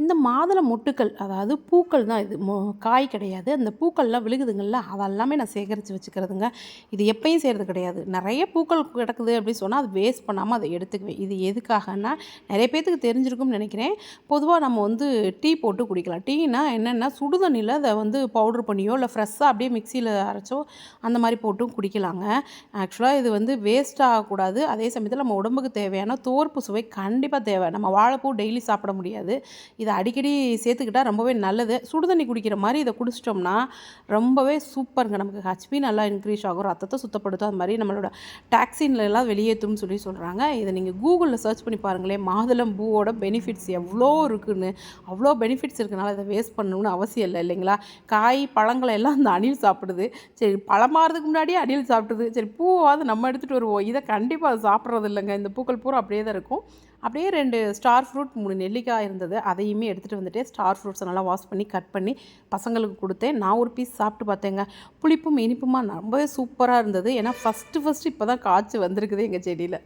இந்த மாதுளை மொட்டுக்கள் அதாவது பூக்கள் தான் இது. மொ காய் கிடையாது. அந்த பூக்கள்லாம் விழுகுதுங்கள்ல அதெல்லாமே நான் சேகரித்து வச்சுக்கிறதுங்க. இது எப்பயும் செய்கிறது கிடையாது. நிறைய பூக்கள் கிடக்குது அப்படின்னு சொன்னால் அது வேஸ்ட் பண்ணாமல் அதை எடுத்துக்குவேன். இது எதுக்காகனா நிறைய பேர்த்துக்கு தெரிஞ்சிருக்கும்னு நினைக்கிறேன். பொதுவாக நம்ம வந்து டீ போட்டு குடிக்கலாம். டீனா என்னென்னா சுடுதண்ணியில் அதை வந்து பவுட்ரு பண்ணியோ இல்லை ஃப்ரெஷ்ஷாக அப்படியே மிக்சியில் அரைச்சோ அந்த மாதிரி போட்டும் குடிக்கலாங்க. ஆக்சுவலாக இது வந்து வேஸ்ட் ஆகக்கூடாது அதே சமயத்தில் நம்ம உடம்புக்கு தேவையான தோற்பு சுவை கண்டிப்பாக தேவை. நம்ம வாழைப்பூ டெய்லி சாப்பிட முடியாது. இதை அடிக்கடி சேர்த்துக்கிட்டா ரொம்பவே நல்லது. சுடுதண்ணி குடிக்கிற மாதிரி இதை குடிச்சிட்டோம்னா ரொம்பவே சூப்பருங்க. நமக்கு ஹச்பி நல்லா இன்க்ரீஸ் ஆகும். ரத்தத்தை சுத்தப்படுத்தும். அது மாதிரி நம்மளோட டாக்ஸின்லாம் வெளியேற்றும்னு சொல்லி சொல்கிறாங்க இதை நீங்கள் கூகுளில் சர்ச் பண்ணி பாருங்களேன். மாதுளம் பூவோட பெனிஃபிட்ஸ் எவ்வளோ இருக்குன்னு. அவ்வளோ பெனிஃபிட்ஸ் இருக்கனால இதை வேஸ்ட் பண்ணணும்னு அவசியம் இல்லை இல்லைங்களா? காய் பழங்களை எல்லாம் அந்த அணில் சாப்பிடுது. சரி பழமாறதுக்கு முன்னாடியே அணில் சாப்பிடுது. சரி பூவாவது நம்ம எடுத்துகிட்டு வருவோம். இதை கண்டிப்பாக அது சாப்பிட்றது இல்லைங்க. இந்த பூக்கள் பூரா அப்படியே தான் இருக்கும். அப்படியே ரெண்டு ஸ்டார் ஃப்ரூட் மூணு நெல்லிக்காய் இருந்தது. அதையுமே எடுத்துகிட்டு வந்துட்டு ஸ்டார் ஃப்ரூட்ஸை நல்லா வாஷ் பண்ணி கட் பண்ணி பசங்களுக்கு கொடுத்தேன். நான் ஒரு பீஸ் சாப்பிட்டு பார்த்தேங்க. புளிப்பும் இனிப்புமா ரொம்பவே சூப்பராக இருந்தது. ஏன்னா ஃபஸ்ட்டு ஃபஸ்ட்டு இப்போ தான் காய்ச்சி வந்திருக்குது எங்கள் செடியில்.